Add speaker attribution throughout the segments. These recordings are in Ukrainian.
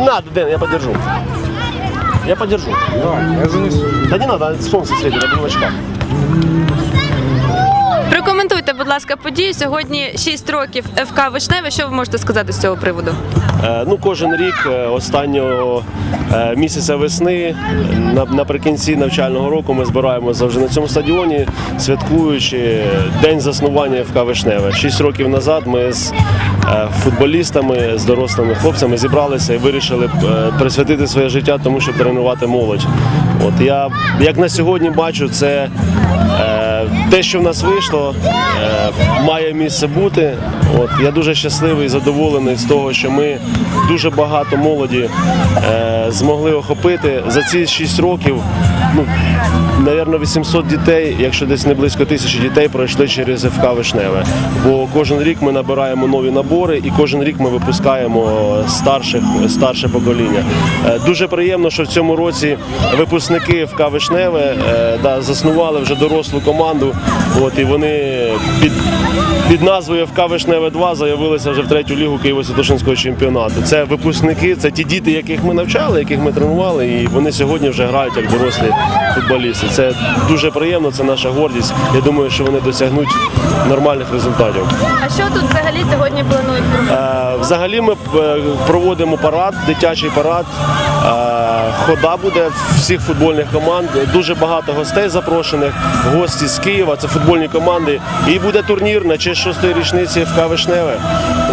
Speaker 1: Не надо, Дэн, я подержу. Я подержу.
Speaker 2: Давай, я занесу.
Speaker 1: Да не надо, солнце светит, я буду в очках.
Speaker 3: Ласка, подію. Сьогодні 6 років ФК Вишневе. Що ви можете сказати з цього приводу?
Speaker 1: Е, Ну, кожен рік е, останнього е, місяця весни наприкінці навчального року ми збираємося завжди на цьому стадіоні, святкуючи день заснування ФК Вишневе. Шість років назад ми з футболістами, з дорослими хлопцями зібралися і вирішили присвятити своє життя тому, щоб тренувати молодь. От я як на сьогодні бачу, це те, що в нас вийшло, е, має місце бути. От я дуже щасливий і задоволений з того, що ми дуже багато молоді е, змогли охопити за ці 6 років. Ну, Навірно, 800 дітей, якщо десь не близько тисячі дітей, пройшли через ФК Вишневе. Бо кожен рік ми набираємо нові набори і кожен рік ми випускаємо старших, старше покоління. Е, Дуже приємно, що в цьому році випускники ФК Вишневе е, да, заснували вже дорослу команду. От, і вони під, під назвою ФК Вишневе 2 заявилися вже в третю лігу Києво-Святошинського чемпіонату. Це випускники, це ті діти, яких ми навчали, яких ми тренували, і вони сьогодні вже грають як дорослі футболісти. Це дуже приємно, це наша гордість. Я думаю, що вони досягнуть нормальних результатів.
Speaker 3: А що тут взагалі сьогодні планують?
Speaker 1: Е, Взагалі ми е, проводимо парад, дитячий парад. Е, Хода буде всіх футбольних команд. Дуже багато гостей запрошених. Гості з Києва, це футбольні команди. І буде турнір на честь шостої річниці ФК Вишневе.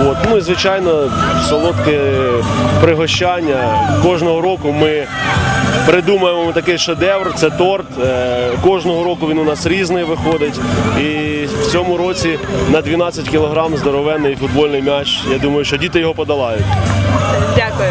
Speaker 1: От. Ну і звичайно, солодке пригощання. Кожного року ми придумуємо такий шедевр, це торт. Е, Кожного року він у нас різний виходить. І в цьому році на 12 кілограм здоровенний футбольний м'яч. Я думаю, що діти його подолають.
Speaker 3: Дякую.